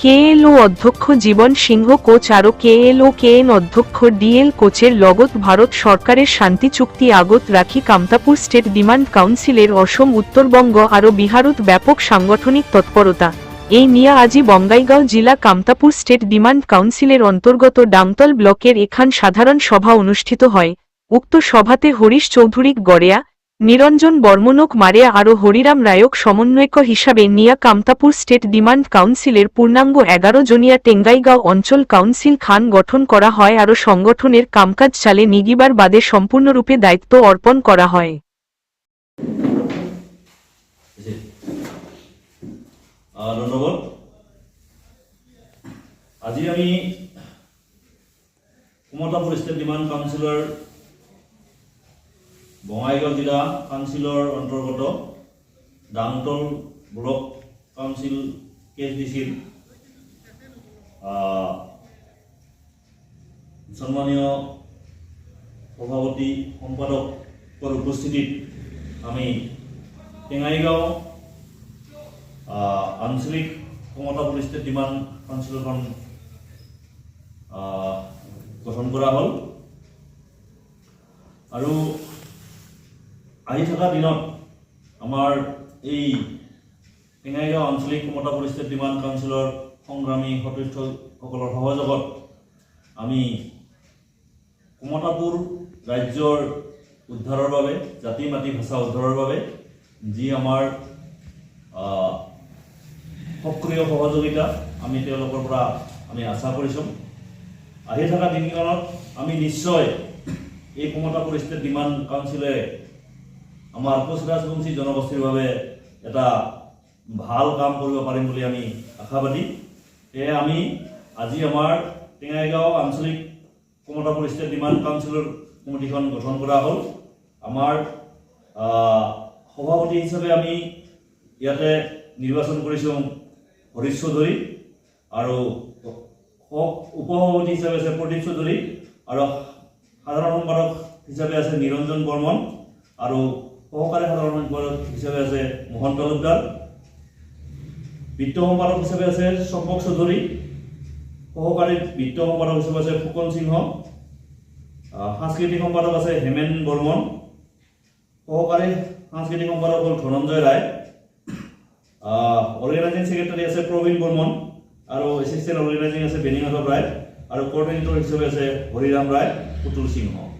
KLO অধ্যক্ষ জীবন সিংহ কোচ আরও KLO KN অধ্যক্ষ ডিএল কোচের লগত ভারত সরকারের শান্তি চুক্তি আগত রাখি কামতাপুর স্টেট ডিমান্ড কাউন্সিলের অসম উত্তরবঙ্গ আরও বিহারত ব্যাপক সাংগঠনিক তৎপরতা। এই নিয়ে আজি বঙ্গাইগাঁও জেলা কামতাপুর স্টেট ডিমান্ড কাউন্সিলের অন্তর্গত ডামতল ব্লকের এখান সাধারণ সভা অনুষ্ঠিত হয়। উক্ত সভাতে হরিশ চৌধুরী গড়েয়া নিরঞ্জন বর্মনক মারে আরও হরিরাম রায়ক সমন্বয়ক হিসাবে নিয়া কামতাপুর স্টেট ডিমান্ড কাউন্সিলের পূর্ণাঙ্গ এগারো জনিয়া টেঙ্গাইগাঁও অঞ্চল কাউন্সিল খান গঠন করা হয় আরও সংগঠনের কামকাজ চালে নিগিবার বাদে সম্পূর্ণরূপে দায়িত্ব অর্পণ করা হয়। আজি আমি কুমতাপুৰ ষ্টেট ডিমাণ্ড কাউন্সিলৰ বঙাইগাঁও জিলা কাউন্সিলৰ অন্তৰ্গত Dangtal block council K S D সন্মানীয় সভাপতি সম্পাদকৰ উপস্থিতিত আমি টেঙাইগাঁও আঞ্চলিক ক্ষমতা পৰিস্থিতি ডিমাণ্ড কাউন্সিলখন গঠন কৰা হ'ল। আৰু আহি থকা দিনত আমাৰ এই টেঙাইগাঁও আঞ্চলিক ক্ষমতা পৰিস্থিতি ডিমাণ্ড কাউন্সিলৰ সংগ্ৰামী সতীৰ্থসকলৰ সহযোগত আমি কমতাপুৰ ৰাজ্যৰ উদ্ধাৰৰ বাবে, জাতি, মাটি, ভাষা উদ্ধাৰৰ বাবে, যি আমাৰ সক্ৰিয় সহযোগিতা আমি তেওঁলোকৰ পৰা আমি আশা কৰিছোঁ। আহি থকা দিনকেইখনত আমি নিশ্চয় এই কমতা পৰিস্থিতি ডিমাণ্ড কাউন্সিলে আমাৰ কোচ ৰাজবংশী জনগোষ্ঠীৰ বাবে এটা ভালো কাম কৰিব পাৰিম বুলি আমি আশাবাদী সেয়ে আমি আজি আমাৰ টেঙাইগাঁও আঞ্চলিক কমতা পৰিস্থিতি ডিমাণ্ড কাউন্সিলৰ কমিটিখন গঠন কৰা হ'ল। আমাৰ সভাপতি হিচাপে আমি ইয়াতে নিৰ্বাচন কৰিছোঁ হৰিশ চৌধুৰী আৰু উপসভাপতি হিচাপে আছে প্ৰদীপ চৌধুৰী আৰু সাধাৰণ সম্পাদক হিচাপে আছে নিৰঞ্জন বৰ্মন আৰু সহকাৰী সাধাৰণ সম্পাদক হিচাপে আছে মোহন তালুকদাৰ বিত্ত সম্পাদক হিচাপে আছে চম্পক চৌধুৰী সহকাৰী বিত্ত সম্পাদক হিচাপে আছে ফুকন সিংহ সাংস্কৃতিক সম্পাদক আছে হেমেন বৰ্মন সহকাৰী সাংস্কৃতিক সম্পাদক হ'ল ধনঞ্জয় ৰায় অৰ্গেনাইজিং ছেক্ৰেটাৰী আছে প্ৰবীণ বৰ্মন আৰু এছিষ্টেণ্ট অৰ্গেনাইজিং আছে বেণীমাধৱ ৰায় আৰু কৰ্ডিনেটৰ হিচাপে আছে হৰিৰাম ৰায়, পুতুল সিংহ।